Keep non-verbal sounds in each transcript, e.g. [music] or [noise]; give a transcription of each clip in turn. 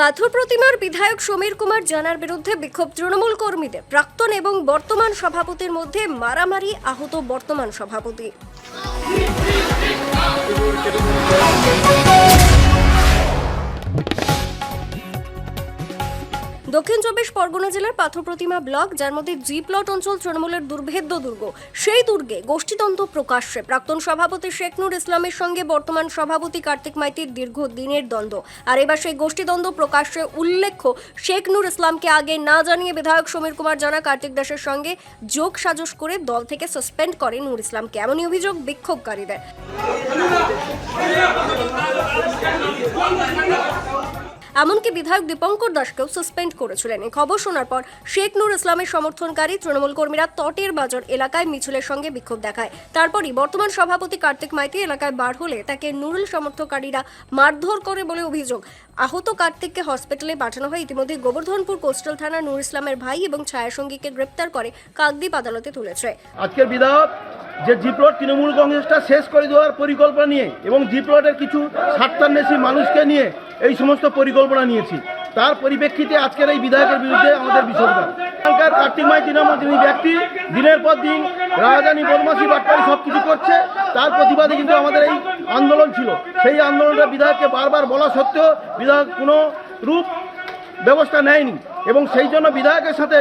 পাথর প্রতিমার বিধায়ক সমীর কুমার জানার বিরুদ্ধে বিক্ষোভ তৃণমূল কর্মীদের, প্রাক্তন এবং বর্তমান সভাপতির মধ্যে মারামারি আহত বর্তমান সভাপতি। দক্ষিণ চব্বিশ পরগনা জেলার পাথর প্রতিমা ব্লক, যার মধ্যে জি প্লট অঞ্চল তৃণমূলের দুর্ভেদ্য দুর্গ। সেই দুর্গে গোষ্ঠীতন্ত্র প্রকাশ্যে। প্রাক্তন সভাপতি শেখ নুর ইসলামের সঙ্গে বর্তমান সভাপতি কার্তিক মাইতির দীর্ঘ দিনের দ্বন্দ্ব। আর এবার সেই গোষ্ঠীদ্বন্দ্ব প্রকাশ্যে উল্লেখ্য, শেখ নুর ইসলামকে আগে না জানিয়ে বিধায়ক সমীর কুমার জানা, কার্তিক দাসের সঙ্গে যোগ সাজস করে দল থেকে সাসপেন্ড করে নুর ইসলামকে। এমনই অভিযোগ বিক্ষোভকারীদের। এমনকি বিধায়ক দীপঙ্কর দাসকেও সাসপেন্ড করেছিলেন। এই খবর শোনার পর শেখ নুর ইসলামের সমর্থনকারী তৃণমূল কর্মীরা তটের বাজার এলাকায় মিছিলের সঙ্গে বিক্ষোভ দেখায়। তারপরই বর্তমান সভাপতি কার্তিক মাইতি এলাকায় বার হলে তাকে নুরুল সমর্থকারীরা মারধর করে বলে অভিযোগ। আহত কার্তিককে হসপিটালে পাঠানো হয়। ইতিমধ্যে গোবর্ধনপুর কোস্টাল থানা নূর ইসলামের ভাই এবং ছায়াসঙ্গীকে গ্রেপ্তার করে কাকদ্বীপ আদালতে তুলেছে। আজকের বিধায়ক যে জি প্লট তৃণমূল কংগ্রেসটা শেষ করে দেওয়ার পরিকল্পনা নিয়ে এবং জি প্লটের কিছু স্বার্থান্বেষী মানুষকে নিয়ে এই সমস্ত পরিকল্পনা নিয়েছি। তার পরিপ্রেক্ষিতে আজকের এই বিধায়কের বিরুদ্ধে আমাদের বিসর্জন এখানকার মাই তৃণমূল যিনি ব্যক্তি, দিনের পর দিন রাজধানী বদমাসি বাটপাড়ি সব কিছু করছে, তার প্রতিবাদে কিন্তু আমাদের এই আন্দোলন ছিল। সেই আন্দোলনটা বিধায়ককে বারবার বলা সত্ত্বেও বিধায়ক কোনো রূপ, ব্যবস্থা নেয়নি। এবং সেই জন্য বিধায়কের সাথে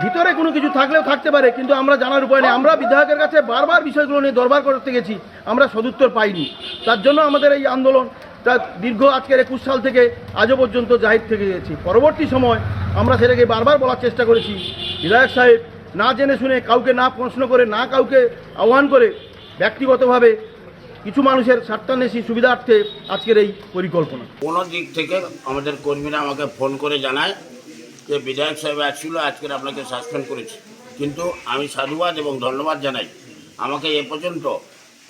ভিতরে কোনো কিছু থাকলেও থাকতে পারে, কিন্তু আমরা জানার উপায় নেই। আমরা বিধায়কের কাছে বারবার বিষয়গুলো নিয়ে দরবার করতে গেছি, আমরা সদুত্তর পাইনি। তার জন্য আমাদের এই আন্দোলন তা দীর্ঘ আজকের একুশ সাল থেকে আজও পর্যন্ত জাহির থেকে গেছি। পরবর্তী সময় আমরা সেটাকে বারবার বলার চেষ্টা করেছি। বিধায়ক সাহেব না জেনে শুনে কাউকে না প্রশ্ন করে, না কাউকে আহ্বান করে ব্যক্তিগতভাবে কিছু মানুষের স্বার্থান্বেষী সুবিধার্থে আজকের এই পরিকল্পনা। কোনো দিক থেকে আমাদের কর্মীরা আমাকে ফোন করে জানায় যে বিধায়ক সাহেব আসছিল আজকের আপনাকে সাসপেন্ড করেছি। কিন্তু আমি সাধুবাদ এবং ধন্যবাদ জানাই। আমাকে এ পর্যন্ত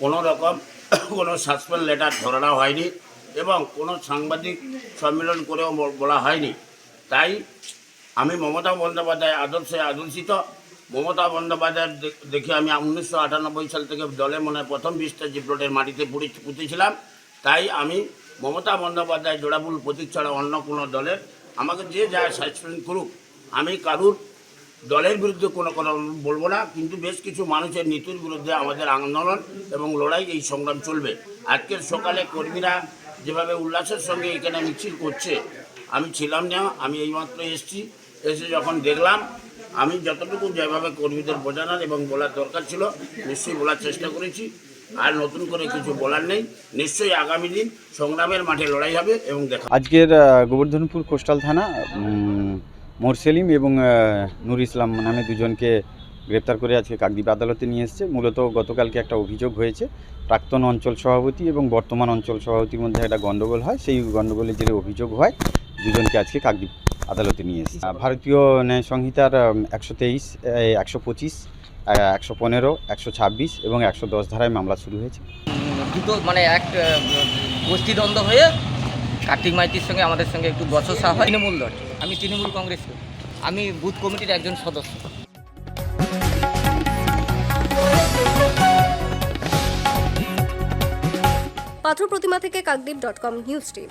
কোনো রকম [coughs] কোনো সাসপেন্ড লেটার ধরানো হয়নি এবং কোনো সাংবাদিক সম্মেলন করেও বলা হয়নি। তাই আমি মমতা বন্দ্যোপাধ্যায় আদর্শে আদর্শিত। মমতা বন্দ্যোপাধ্যায় দেখে আমি উনিশশো আটানব্বই সাল থেকে দলে মনে প্রথম বিশটা জিপ্লটের মাটিতে পুঁতেছিলাম। তাই আমি মমতা বন্দ্যোপাধ্যায় জোড়াফুল প্রতীক ছাড়া অন্য কোনো দলের আমাকে যে যা সাসপেন্ড করুক, আমি কারুর দলের বিরুদ্ধে কোনো কোনো বলব না, কিন্তু বেশ কিছু মানুষের নীতির বিরুদ্ধে আমাদের আন্দোলন এবং লড়াই, এই সংগ্রাম চলবে। আজকের সকালে কর্মীরা যেভাবে উল্লাসের সঙ্গে এখানে মিছিল করছে, আমি ছিলাম না, আমি এইমাত্র এসেছি। এসে যখন দেখলাম, আমি যতটুকু যেভাবে কর্মীদের বোঝানোর এবং বলার দরকার ছিল, নিশ্চয়ই বলার চেষ্টা করেছি। আর নতুন করে কিছু বলার নেই। নিশ্চয়ই আগামী দিন সংগ্রামের মাঠে লড়াই হবে এবং দেখা আজকের গোবর্ধনপুর কোস্টাল থানা উম, মোর সেলিম এবং নুর ইসলাম নামে দুজনকে গ্রেপ্তার করে আজকে কাকদ্বীপ আদালতে নিয়ে এসছে। মূলত গতকালকে একটা অভিযোগ হয়েছে প্রাক্তন অঞ্চল সভাপতি এবং বর্তমান অঞ্চল সভাপতির মধ্যে একটা গণ্ডগোল হয়। সেই গণ্ডগোলের যে অভিযোগ হয় দুজনকে আজকে কাকদ্বীপ আদালতে নিয়ে এসেছে। ভারতীয় ন্যায় সংহিতার একশো তেইশ একশো পঁচিশ একশো পনেরো একশো ছাব্বিশ এবং একশো দশ ধারায় মামলা শুরু হয়েছে। দুটো মানে এক গোষ্ঠীদ্বন্দ্ব হয়ে কার্তিক মাইতির সঙ্গে আমাদের সঙ্গে একটু বচসা হয়। তৃণমূল দল। আমি তৃণমূল কংগ্রেস আমি বুথ কমিটির একজন সদস্য। পাথর প্রতিমা থেকে Kakdwip dot com news team.